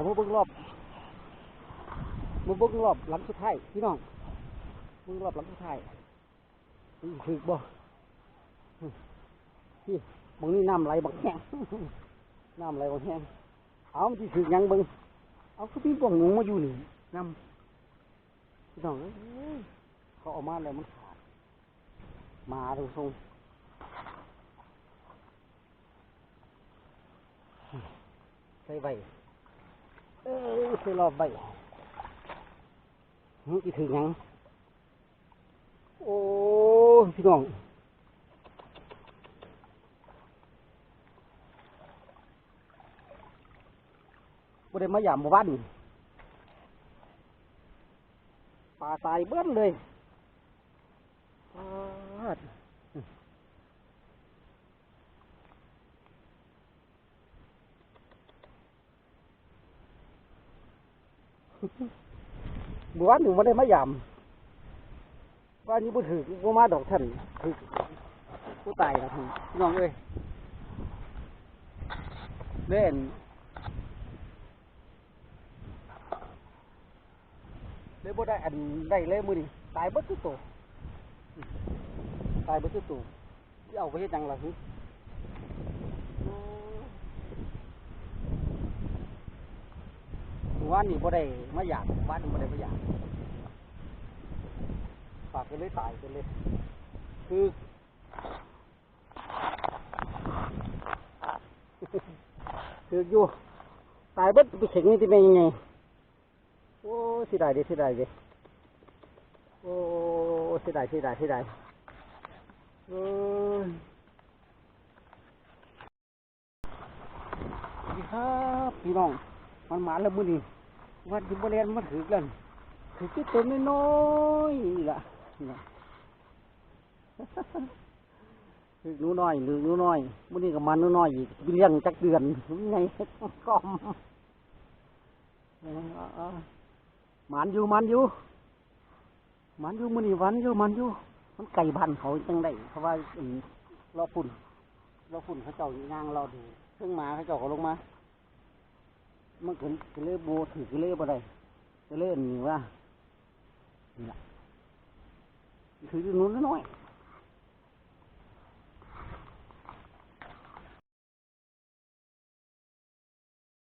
ามาเบิ่งรอบมาเบิ่งรอบหลังสุดท้ายพี่น้องเบิ่งรอบหลังสุดท้ายนี่ถึกบ่พี่บางนี้น้ำไหลบักแห้งน้ำไหลบักแห้งเอามันสิถึกหยังเบิ่งเอาคือพี่บ่วงหนูมาอยู่นี่น้ำพี่น้องเขาเออกมาแล้วมันขาดมาตรงทรงใส่ใบ เอ้ยใส่รอบใบนี่ถึกหยัง โอ้พี่น้องบ่ได้มาหยามบ้านป่าตายเบื้อนเลยปาดหมู่ บ้านหนูบ่ได้มายามว่านี่บ่ถือบ่มาดอกท่านถือผู้ตายนะพี่น้องเอ้ยเล่นเลยบ่ได้อันได้เลยมือนี้ตายบิดทุกตัวตายบิดทุกตัวสิเอาไปเฮ็ดหยังล่ะฮึ ว่านี่บ่ได้มาอยากบ้านนี่บ่ได้มาอยากปากไปเลยตายไปเลย คือคืออยู่ตายเบิดไปเข็งนี่ที่เป็นยังไงโอ้สิได้ดิสิได้ดิโอ้สิได้สิได้สิได้เอ้ยสวัสดีครับพี่น้องมันมาแล้วมื้อนี้ วันที่บ่เรียนมันถือกันถือที่ตัวน้อยๆล่ะนี่ล่ะถือนู้น้อยหรือนู้น้อยมื้อนี้ก็มันนู้น้อยอีกเลี้ยงจักเดือนไงกอมมันอยู่มันอยู่มันอยู่มื้อนี้วันอยู่มันอยู่มันไก่บ้านเขาจังไดเพราะว่ารอฝุ่นรอฝุ่นเขาเจ้าย่างรอดูเครื่องมาเขาเจ้าก็ลงมา มันขึ้นก็เลยโบถือก็เลยบ่ได้ก็เลยนี่ว่านี่ล่ะถือหนูน้อย